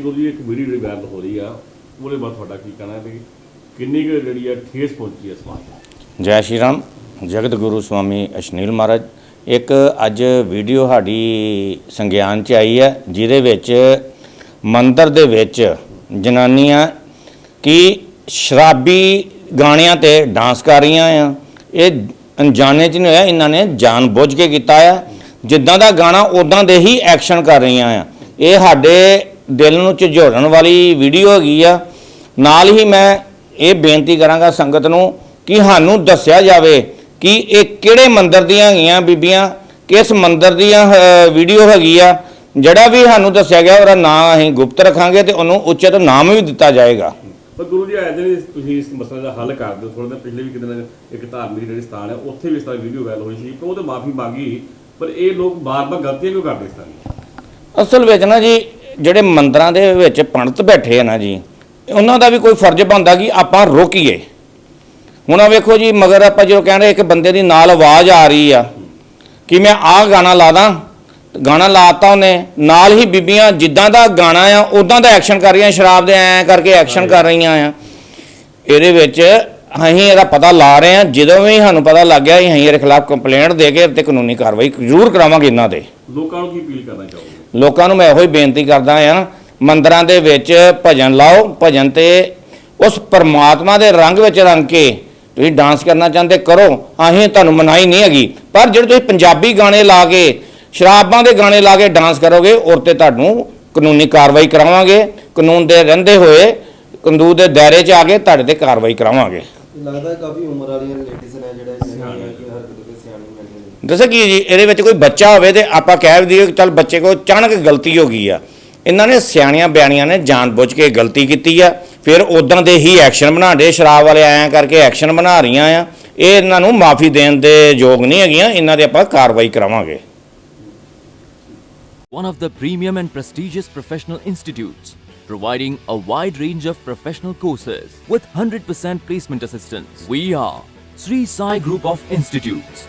Video ਜਿਹੜੀ viral ਹੋ ਰਹੀ ਆ, ਉਹਦੇ ਬਾਰੇ ਤੁਹਾਡਾ ਕੀ ਕਹਿਣਾ ਹੈ ਵੀ ਕਿੰਨੀ ਕੁ ਜਿਹੜੀ ਆ ਠੇਸ ਪਹੁੰਚੀ ਹੈ ਸਮਾਜ ਨੂੰ? ਜੈ ਸ਼੍ਰੀ ਰਾਮ, ਜਗਤ ਗੁਰੂ ਸਵਾਮੀ ਅਸ਼ਨੀਲ ਮਹਾਰਾਜ। ਇੱਕ ਅੱਜ ਵੀਡੀਓ ਸਾਡੀ ਸੰਗਿਆਨ ਚ ਆਈ ਹੈ, ਜਿਹਦੇ ਵਿੱਚ ਮੰਦਰ ਦੇ ਵਿੱਚ ਜਨਾਨੀਆਂ ਕੀ ਸ਼ਰਾਬੀ ਗਾਣਿਆਂ ਤੇ ਡਾਂਸ ਕਰ ਰਹੀਆਂ ਆ। ਇਹ ਅਣਜਾਣੇ ਚ ਨਹੀਂ ਹੋਇਆ, ਇਹਨਾਂ ਨੇ ਜਾਣ ਬੁੱਝ ਕੇ ਕੀਤਾ ਆ। ਜਿੱਦਾਂ ਦਾ ਗਾਣਾ ਉਦਾਂ ਦੇ ਹੀ ਐਕਸ਼ਨ ਕਰ ਰਹੀਆਂ ਆ। ਇਹ ਸਾਡੇ ਦਿਲ ਨੂੰ ਝੰਜੋੜਨ ਵਾਲੀ ਵੀਡੀਓ ਹੈਗੀ ਆ। ਨਾਲ ਹੀ ਮੈਂ ਇਹ ਬੇਨਤੀ ਕਰਾਂਗਾ ਸੰਗਤ ਨੂੰ ਕਿ ਸਾਨੂੰ ਦੱਸਿਆ ਜਾਵੇ ਕਿ ਇਹ ਕਿਹੜੇ ਮੰਦਿਰ ਦੀਆਂ ਹੈਗੀਆਂ ਬੀਬੀਆਂ ਕਿਸ ਮੰਦਿਰ ਦੀਆਂ ਵੀਡੀਓ ਹੈਗੀ ਆ। ਜਿਹੜਾ ਵੀ ਸਾਨੂੰ ਦੱਸਿਆ ਗਿਆ ਉਹਦਾ ਨਾਮ ਅਸੀਂ ਗੁਪਤ ਰੱਖਾਂਗੇ ਤੇ ਉਹਨੂੰ ਉਚਿਤ ਨਾਮ ਵੀ ਦਿੱਤਾ ਜਾਏਗਾ। ਪਰ ਗੁਰੂ ਜੀ ਆਏ ਦਿਨ ਤੁਸੀਂ ਇਸ ਮਸਲੇ ਦਾ ਹੱਲ ਕਰ ਦਿਓ। ਥੋੜਾ ਦਿਨ ਪਿਛਲੇ ਵੀ ਕਿਤੇ ਇੱਕ ਧਾਰਮਿਕ ਜਿਹੜੀ ਸਥਾਨ ਹੈ ਉੱਥੇ ਵੀ ਇਸ ਤਰ੍ਹਾਂ ਵੀਡੀਓ ਵਾਇਰਲ ਹੋਈ ਸੀ ਪਰ ਉਹਦੇ ਮਾਫੀ ਮੰਗੀ ਪਰ ਇਹ ਲੋਕ ਬਾਰ-ਬਾਰ ਗਲਤੀਆਂ ਕਿਉਂ ਕਰਦੇ ਇਸ ਤਰ੍ਹਾਂ ਅਸਲ ਵਿੱਚ ਨਾ ਜੀ ਜਿਹੜੇ ਮੰਦਰਾਂ ਦੇ ਵਿੱਚ ਪੰਡਤ ਬੈਠੇ ਆ ਨਾ ਜੀ ਉਹਨਾਂ ਦਾ ਵੀ ਕੋਈ ਫਰਜ਼ ਬਣਦਾ ਕਿ ਆਪਾਂ ਰੋਕੀਏ। ਹੁਣ ਆ ਵੇਖੋ ਜੀ ਮਗਰ ਆਪਾਂ ਜਦੋਂ ਕਹਿੰਦੇ ਇੱਕ ਬੰਦੇ ਦੀ ਨਾਲ ਆਵਾਜ਼ ਆ ਰਹੀ ਆ ਕਿ ਮੈਂ ਆਹ ਗਾਣਾ ਲਾ ਦਾਂ ਗਾਣਾ ਲਾਤਾ ਉਹਨੇ ਨਾਲ ਹੀ ਬੀਬੀਆਂ ਜਿੱਦਾਂ ਦਾ ਗਾਣਾ ਆ ਉਦਾਂ ਦਾ ਐਕਸ਼ਨ ਕਰ ਰਹੀਆਂ ਸ਼ਰਾਬ ਦੇ ਐਂ ਕਰਕੇ ਐਕਸ਼ਨ ਕਰ ਰਹੀਆਂ ਆ। ਇਹਦੇ ਵਿੱਚ ਅਸੀਂ ਇਹਦਾ ਪਤਾ ਲਾ ਰਹੇ ਹਾਂ ਜਦੋਂ ਵੀ ਸਾਨੂੰ ਪਤਾ ਲੱਗ ਗਿਆ ਅਸੀਂ ਇਹਦੇ ਖਿਲਾਫ ਕੰਪਲੇਂਟ ਦੇ ਕੇ ਤੇ ਕਾਨੂੰਨੀ ਕਾਰਵਾਈ ਜ਼ਰੂਰ ਕਰਾਵਾਂਗੇ ਇਹਨਾਂ ਦੇ। ਲੋਕਾਂ ਨੂੰ ਕੀ ਅਪੀਲ ਕਰਨਾ ਚਾਹੋਗੇ? ਲੋਕਾਂ ਨੂੰ ਮੈਂ ਇਹੋ ਹੀ ਬੇਨਤੀ ਕਰਦਾ ਆ ਮੰਦਰਾਂ ਦੇ ਵਿੱਚ ਭਜਨ ਲਾਓ ਭਜਨ ਤੇ ਉਸ ਪਰਮਾਤਮਾ ਦੇ ਰੰਗ ਵਿੱਚ ਰੰਗ ਕੇ ਤੁਸੀਂ ਡਾਂਸ ਕਰਨਾ ਚਾਹੁੰਦੇ ਕਰੋ। ਅਸੀਂ ਤੁਹਾਨੂੰ ਮਨਾਈ ਨਹੀਂ ਹੈਗੀ। ਪਰ ਜਿਹੜੇ ਤੁਸੀਂ ਪੰਜਾਬੀ ਗਾਣੇ ਲਾ ਕੇ ਸ਼ਰਾਬਾਂ ਦੇ ਗਾਣੇ ਲਾ ਕੇ ਡਾਂਸ ਕਰੋਗੇ ਔਰ ਤੇ ਤੁਹਾਨੂੰ ਕਾਨੂੰਨੀ ਕਾਰਵਾਈ ਕਰਾਵਾਂਗੇ। ਕਾਨੂੰਨ ਦੇ ਰਹਿੰਦੇ ਹੋਏ ਕਾਨੂੰਨ ਦੇ ਦਾਇਰੇ 'ਚ ਆ ਕੇ ਤੁਹਾਡੇ ਤੇ ਕਾਰਵਾਈ ਕਰਾਵਾਂਗੇ। ਲੱਗਦਾ ਹੈ ਕਾਫੀ ਉਮਰ ਵਾਲੀਆਂ ਲੇਡੀਜ਼ ਨੇ ਜਿਹੜੇ ਸਿਆਣੇ ਕਿ ਹਰਕਤ ਦੇ ਸਿਆਣੇ ਮੈਨੇ ਦੱਸੋ ਕੀ ਜੀ ਇਹਦੇ ਵਿੱਚ ਕੋਈ ਬੱਚਾ ਹੋਵੇ ਤੇ ਆਪਾਂ ਕਹਿ ਦਈਏ ਕਿ ਚੱਲ ਬੱਚੇ ਕੋਲ ਅਚਾਨਕ ਗਲਤੀ ਹੋ ਗਈ ਆ ਇਹਨਾਂ ਨੇ ਸਿਆਣੀਆਂ ਬਿਆਣੀਆਂ ਨੇ ਜਾਣਬੁੱਝ ਕੇ ਗਲਤੀ ਕੀਤੀ ਆ ਫਿਰ ਉਦਾਂ ਦੇ ਹੀ ਐਕਸ਼ਨ ਬਣਾਉਂਦੇ ਸ਼ਰਾਬ ਵਾਲੇ ਐਂ ਕਰਕੇ ਐਕਸ਼ਨ ਬਣਾ ਰਹੀਆਂ ਆ ਇਹ ਇਹਨਾਂ ਨੂੰ ਮਾਫੀ ਦੇਣ ਦੇ ਯੋਗ ਨਹੀਂ ਹੈਗੀਆਂ ਇਹਨਾਂ ਦੇ ਆਪਾਂ ਕਾਰਵਾਈ ਕਰਾਵਾਂਗੇ one of the premium and prestigious professional institutes, providing a wide range of professional courses with 100% placement assistance. We are Sri Sai Group of Institutes.